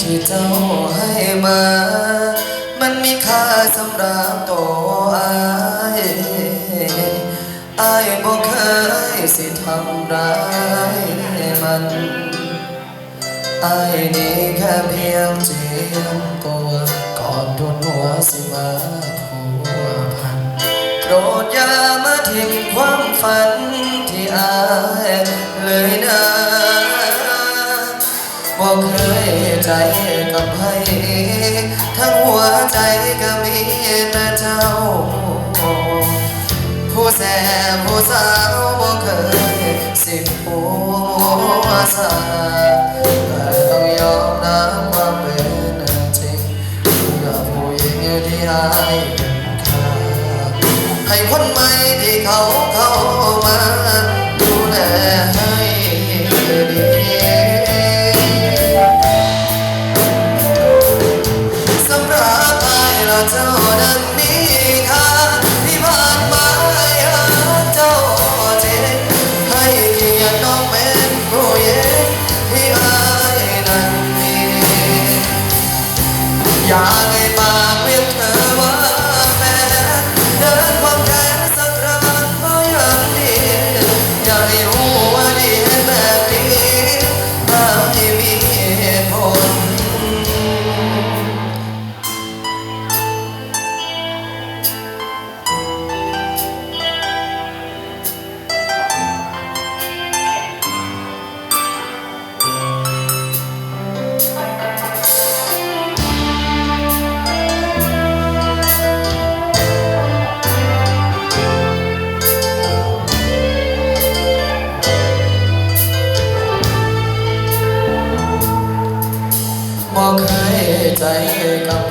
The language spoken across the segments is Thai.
ที่เจ้าให้มา มันมีค่าสำหรับตัวอายอายบ่เคยสิทำร้ายมันอายนี่แค่เพียงเจียมตัวก่อนโดนหัวสิมาผัวพันโปรดอย่ามาทิ้งความฝัน กับให้ทั้งหัวใจก็มีแต่เจ้า ผู้แสบผู้สาวบอกเคยสิบหัวสาแต่ต้องยอมรับควาเป็นจริงเพื่อผู้หญิงที่อายเป็นค่าให้คนใหม่ที่เขาเข้ามา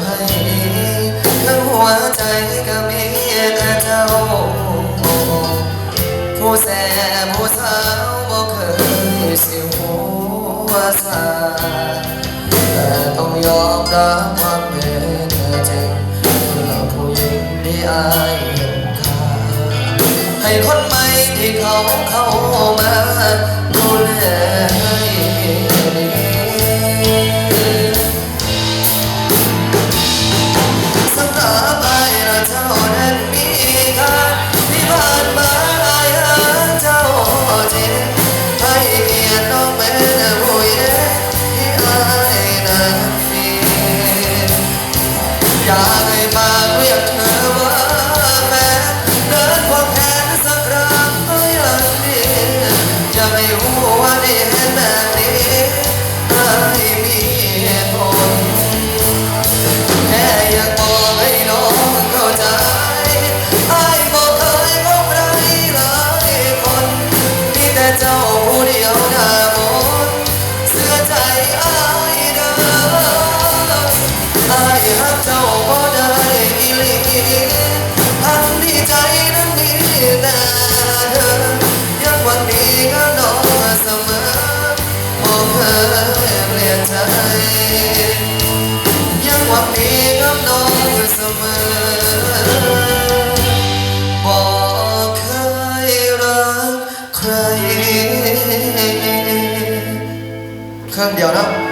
ให้ทั้งหัวใจก็มีแต่เจ้า ผู้แสบผู้สาวบอกเคยสิหัวสาแต่ต้องยอมรับความเป็นจริงเพื่อผู้หญิงที่อายเห็นค่าให้คนใหม่ที่เขาเข้ามา ไอ้รักเจ้าบ่ได้อีหลีทั้งที่ใจนั้นมีแต่เธอยังหวังดีกับน้องเสมอบอกเคยเปลี่ยนใจยังหวังดีกับน้องเสมอบอกเคยรักใครเครื่องเดียวนะ